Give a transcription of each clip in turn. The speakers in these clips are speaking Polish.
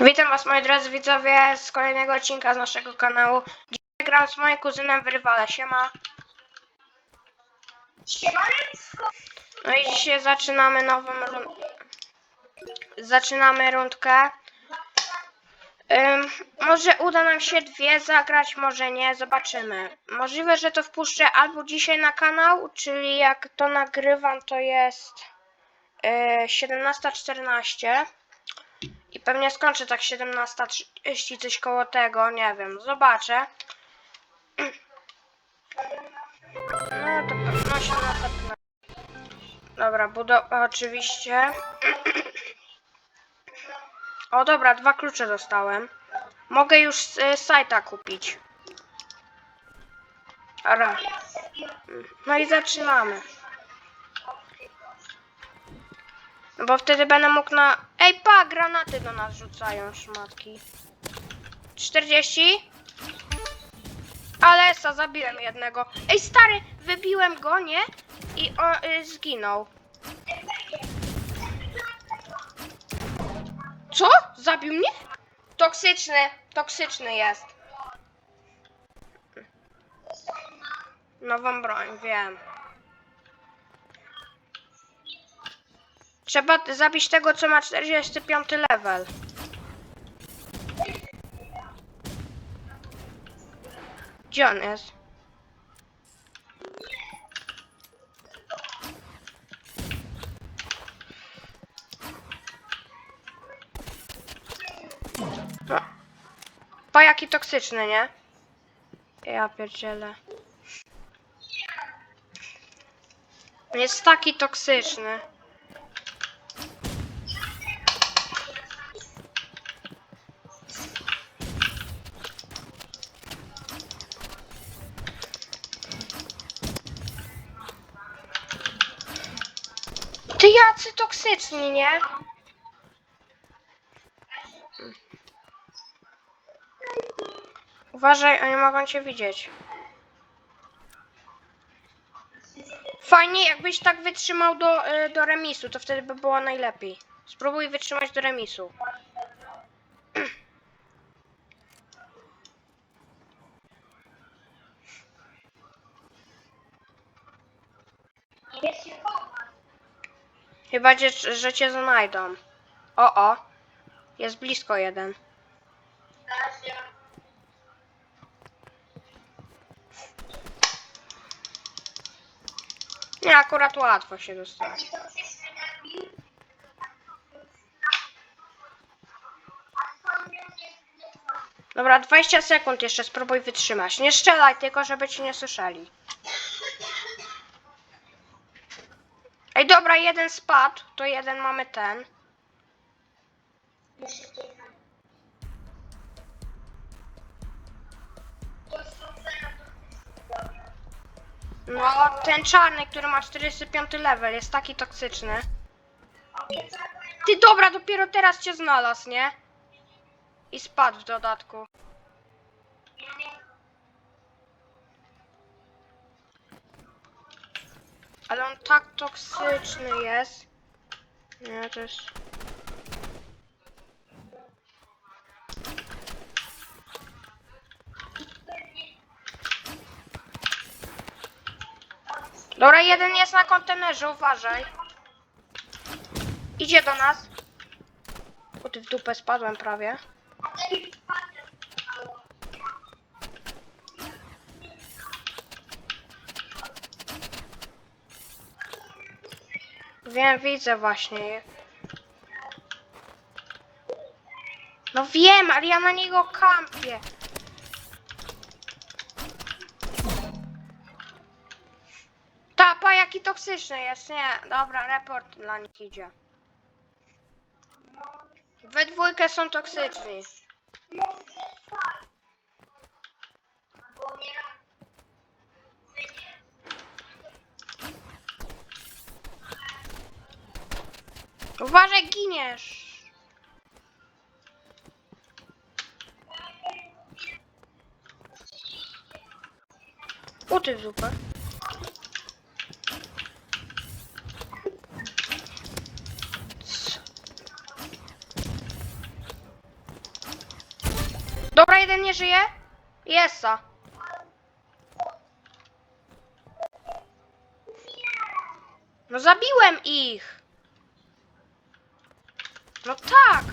Witam was moi drodzy widzowie z kolejnego odcinka z naszego kanału. Dzisiaj gram z moim kuzynem w rywale, siema. Siemaneczko! No i dzisiaj zaczynamy nową rundkę. Zaczynamy rundkę. Może uda nam się dwie zagrać, może nie, zobaczymy. Możliwe, że to wpuszczę albo dzisiaj na kanał, czyli jak to nagrywam to jest yy, 17.14. Pewnie skończę tak 17.30, coś koło tego, nie wiem, zobaczę. No to pewno się na pewno. Dobra, budowa oczywiście. O dobra, dwa klucze dostałem. Mogę już z y, sajta kupić. Ara. No i zaczynamy. No bo wtedy będę mógł na... Ej, pa, granaty do nas rzucają, szmatki. 40? Ale sa, zabiłem jednego. Ej, stary, wybiłem go, nie? I on y, zginął. Co? Zabił mnie? Toksyczny, toksyczny jest. Nową broń, wiem. Trzeba zabić tego, co ma 45 level. Gdzie on jest? No. Po jaki toksyczny, nie? Ja pierdzielę. On Jest taki toksyczny. Toksyczni, nie? Uważaj, oni mogą cię widzieć. Fajnie, jakbyś tak wytrzymał do, y, do remisu, to wtedy by było najlepiej. Spróbuj wytrzymać do remisu. Chyba, że, że cię znajdą. O, o. Jest blisko jeden. Nie, akurat łatwo się dostać. Dobra, 20 sekund jeszcze spróbuj wytrzymać. Nie strzelaj, tylko żeby ci nie słyszeli. Dobra, jeden spadł, to jeden mamy ten. No, ten czarny, który ma 45 level, jest taki toksyczny. Ty, dobra, dopiero teraz cię znalazł, nie? I spadł w dodatku. Ale on tak toksyczny jest. To jest... Dobra, jeden jest na kontenerze, uważaj. Idzie do nas. O ty w dupę spadłem prawie. Wiem, widzę właśnie. No wiem, ale ja na niego kampię. Ta, pa, jaki toksyczny jest, nie. Dobra, report dla nich idzie. We dwójkę są toksyczni. Uważaj, giniesz. U ty zupę. Dobra, jeden nie żyje. Jesa. No zabiłem ich. No tak.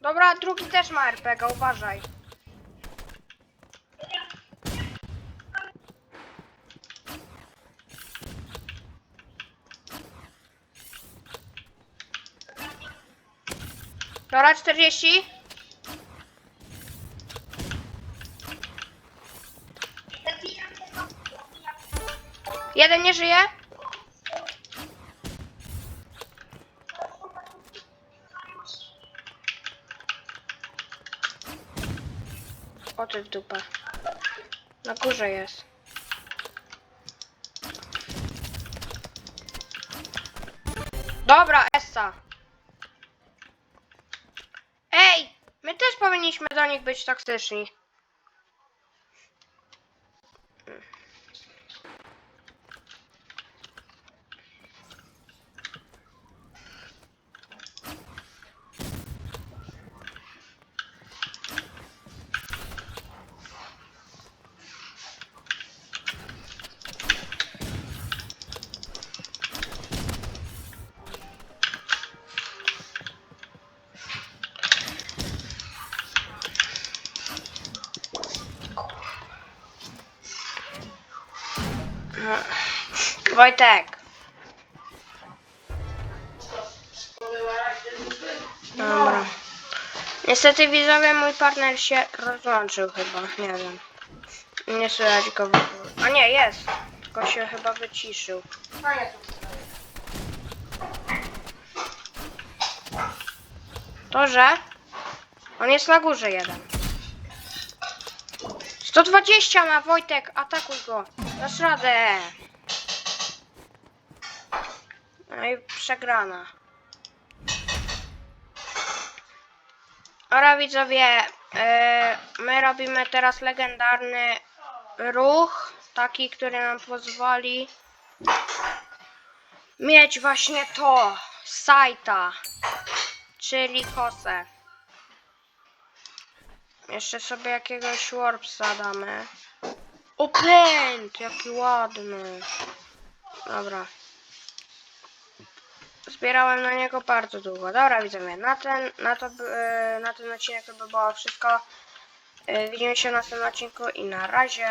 Dobra, drugi też ma RPG, uważaj. Dobra, 40. Jeden nie żyje. O ty w dupę. Na górze jest. Dobra, Essa. Ej, my też powinniśmy do nich być toksyczni. Wojtek. Dobra. Niestety widzowie mój partner się rozłączył chyba, nie wiem. Nie słychać go w ogóle. A nie, jest. Tylko się chyba wyciszył. To, że on jest na górze jeden. 120 ma Wojtek, atakuj go. Dasz radę. No i przegrana. Ora widzowie, yy, my robimy teraz legendarny ruch, taki, który nam pozwoli mieć właśnie to, sajta, czyli kosę. Jeszcze sobie jakiegoś warpsa damy. O pęd, jaki ładny. Dobra. Zbierałem na niego bardzo długo. Dobra, widzowie, na ten, na to, e, na ten odcinek to by było wszystko. E, Widzimy się w następnym odcinku i na razie.